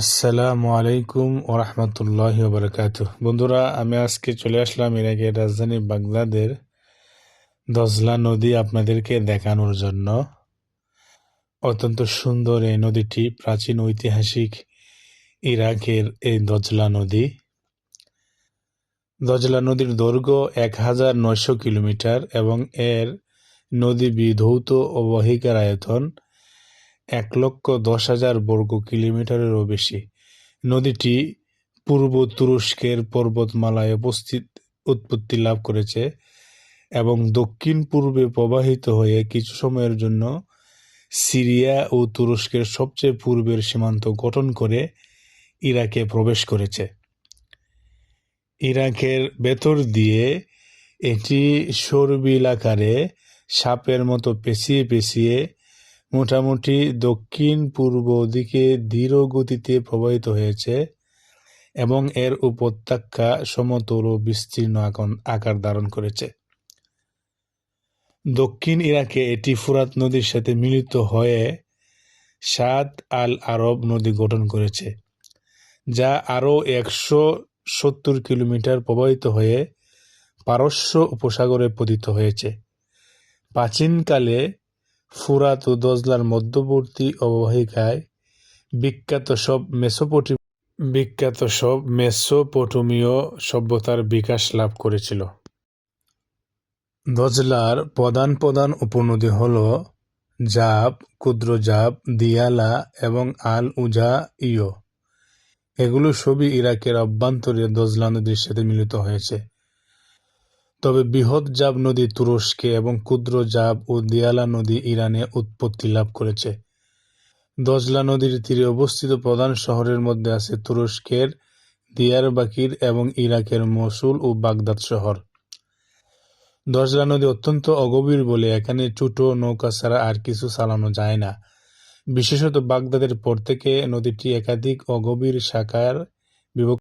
আসসালামু আলাইকুম ওরহমতুল্লাহ বারকাত বন্ধুরা, আমি আজকে চলে আসলাম ইরাকের রাজধানী বাগদাদের দজলা নদী আপনাদেরকে দেখানোর জন্য। অত্যন্ত সুন্দর এই নদীটি, প্রাচীন ঐতিহাসিক ইরাকের এই দজলা নদী। দজলা নদীর দৈর্ঘ্য এক হাজার নয়শো কিলোমিটার এবং এর নদী বিধৌত অবহিকার আয়তন এক লক্ষ দশ হাজার বর্গ কিলোমিটারেরও বেশি। নদীটি পূর্ব তুরস্কের পর্বতমালায় উপস্থিত, উৎপত্তি লাভ করেছে এবং দক্ষিণ পূর্বে প্রবাহিত হয়ে কিছু সময়ের জন্য সিরিয়া ও তুরস্কের সবচেয়ে পূর্বের সীমান্ত গঠন করে ইরাকে প্রবেশ করেছে। ইরাকের ভেতর দিয়ে এটি সরবিল আকারে সাপের মতো পেঁচিয়ে পেঁচিয়ে মোটামুটি দক্ষিণ পূর্ব দিকে ধীর গতিতে প্রবাহিত হয়েছে এবং এর উপত্যকা সমতল ও বিস্তীর্ণ আকার ধারণ করেছে। দক্ষিণ ইরাকে এটি ফুরাত নদীর সাথে মিলিত হয়ে সাত আল আরব নদী গঠন করেছে, যা আরও একশো সত্তর কিলোমিটার প্রবাহিত হয়ে পারস্য উপসাগরে পতিত হয়েছে। প্রাচীনকালে ফুরাত ও দজলার মধ্যবর্তী অববাহিকায় বিখ্যাত সব মেসোপটি বিখ্যাত সব মেসোপটোমীয় সভ্যতার বিকাশ লাভ করেছিল। দজলার প্রধান প্রধান উপনদী হল জাপ ক্ষুদ্র জাব, দিয়ালা এবং আল উজা ইয় এগুলো সবই ইরাকের অভ্যন্তরে দজলা নদীর সাথে মিলিত হয়েছে। তবে বৃহৎ জাব নদী তুরস্কে এবং ক্ষুদ্র জাব ও দিয়ালা নদী ইরানে উৎপত্তি লাভ করেছে। দজলা নদীর তীরে অবস্থিত প্রধান শহরের মধ্যে আছে তুরস্কের দিয়ারবাকির এবং ইরাকের মসুল ও বাগদাদ শহর। দজলা নদী অত্যন্ত অগভীর বলে এখানে ছোট নৌকা ছাড়া আর কিছু চালানো যায় না। বিশেষত বাগদাদের পর থেকে নদীটি একাধিক অগভীর শাখার বিভক্ত